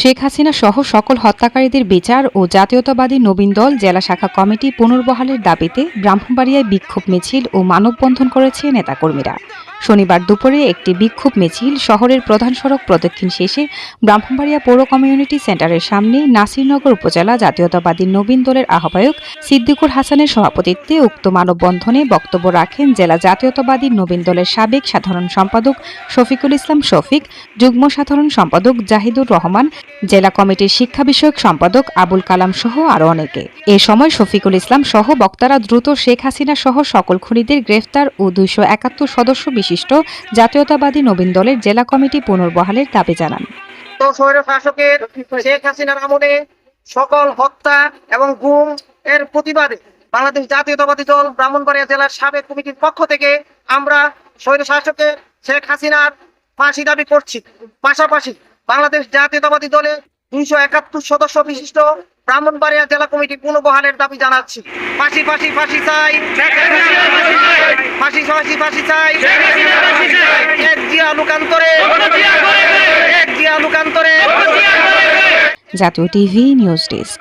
শেখ হাসিনা সহ সকল হত্যাকারীদের বিচার ও জাতীয়তাবাদী নবীন দল জেলা শাখা কমিটি পুনর্বহালের দাবিতে ব্রাহ্মণবাড়িয়ায় বিক্ষোভ মিছিল ও মানববন্ধন করেছে নেতাকর্মীরা। শনিবার দুপুরে একটি বিক্ষোভ মিছিল শহরের প্রধান সড়ক প্রদক্ষিণ শেষে ব্রাহ্মণবাড়িয়া পৌর কমিউনিটি সেন্টারের সামনে নাসিরনগর উপজেলা জাতীয়তাবাদী নবীন দলের আহ্বায়ক সিদ্দিকুর হাসানের সভাপতিত্বে উক্ত মানববন্ধনে বক্তব্য রাখেন জেলা জাতীয়তাবাদী নবীন দলের সাবেক সাধারণ সম্পাদক শফিকুল ইসলাম শফিক, যুগ্ম সাধারণ সম্পাদক জাহিদুর রহমান, জেলা কমিটির শিক্ষা বিষয়ক সম্পাদক আবুল কালাম সহ আরও অনেকে। এ সময় শফিকুল ইসলাম সহ বক্তারা দ্রুত শেখ হাসিনা সহ সকল খুনিদের গ্রেফতার ও দুইশো একাত্তর সদস্য জাতীয়তাবাদী নবীন দলের জেলা কমিটি পুনর্বহালের দাবি জানান। শাসকের শেখ হাসিনার আমলে সকল হত্যা এবং গুম এর প্রতিবাদে বাংলাদেশ জাতীয়তাবাদী দল ব্রাহ্মণবাড়িয়া জেলার সাবেক কমিটির পক্ষ থেকে আমরা স্বৈর শাসকের শেখ হাসিনার ফাঁসি দাবি করছি। পাশাপাশি বাংলাদেশ জাতীয়তাবাদী দলে দুইশো একাত্তর সদস্য বিশিষ্ট ব্রাহ্মণবাড়িয়া জেলা কমিটি পুনর্বহালের দাবি জানাচ্ছি। ফাঁসি ফাঁসি ফাঁসি চাই। ফাঁসি ফাঁসি চাই। এক জিয়া লোকান্তরে এক জিয়া লোকান্তরে জাতীয় টিভি নিউজ ডেস্ক।